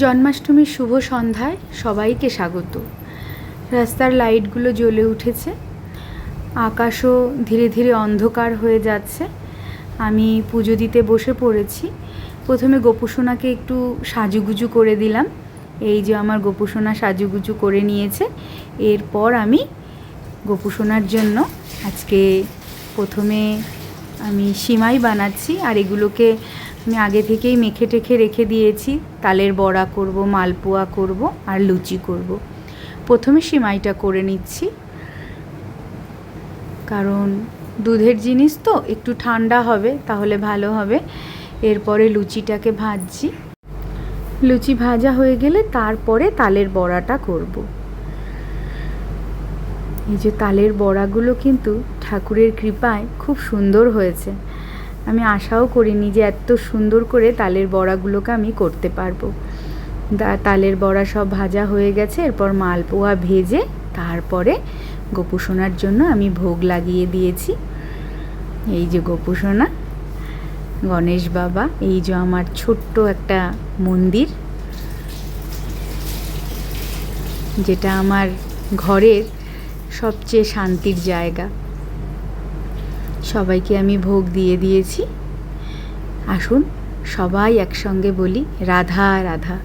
জন্মাষ্টমীর শুভ সন্ধ্যায় সবাইকে স্বাগত। রাস্তার লাইটগুলো জ্বলে উঠেছে। আকাশও ধীরে ধীরে অন্ধকার হয়ে যাচ্ছে। আমি পুজো দিতে বসে পড়েছি। প্রথমে গোপুসোনাকে একটু সাজুগুজু করে দিলাম। এই যে আমার গোপুসোনা সাজুগুজু করে নিয়েছে। এরপর আমি গোপুসোনার জন্য আজকে প্রথমে আমি সিমাই বানাচ্ছি আর এগুলোকে আমি আগে থেকেই মেখে টেখে রেখে দিয়েছি। তালের বড়া করব, মালপোয়া করব আর লুচি করব। প্রথমে সিমাইটা করে নিচ্ছি। কারণ দুধের জিনিস তো, একটু ঠান্ডা হবে তাহলে ভালো হবে। এরপরে লুচিটাকে ভাজছি। লুচি ভাজা হয়ে গেলে তারপরে তালের বড়াটা করব। এই যে তালের বড়াগুলো কিন্তু ঠাকুরের কৃপায় খুব সুন্দর হয়েছে। আমি আশাও করিনি যে এত সুন্দর করে তালের বড়াগুলোকে আমি করতে পারব। তালের বড়া সব ভাজা হয়ে গেছে, এরপর মালপোয়া ভেজে তারপরে গোপুসোনার জন্য আমি ভোগ লাগিয়ে দিয়েছি। এই যে গোপুসোনা, গণেশ বাবা, এই যে আমার ছোট্ট একটা মন্দির, যেটা আমার ঘরের সবচেয়ে শান্তির জায়গা। সবাইকে আমি ভোগ দিয়ে দিয়েছি। আসুন সবাই একসঙ্গে বলি রাধা রাধা।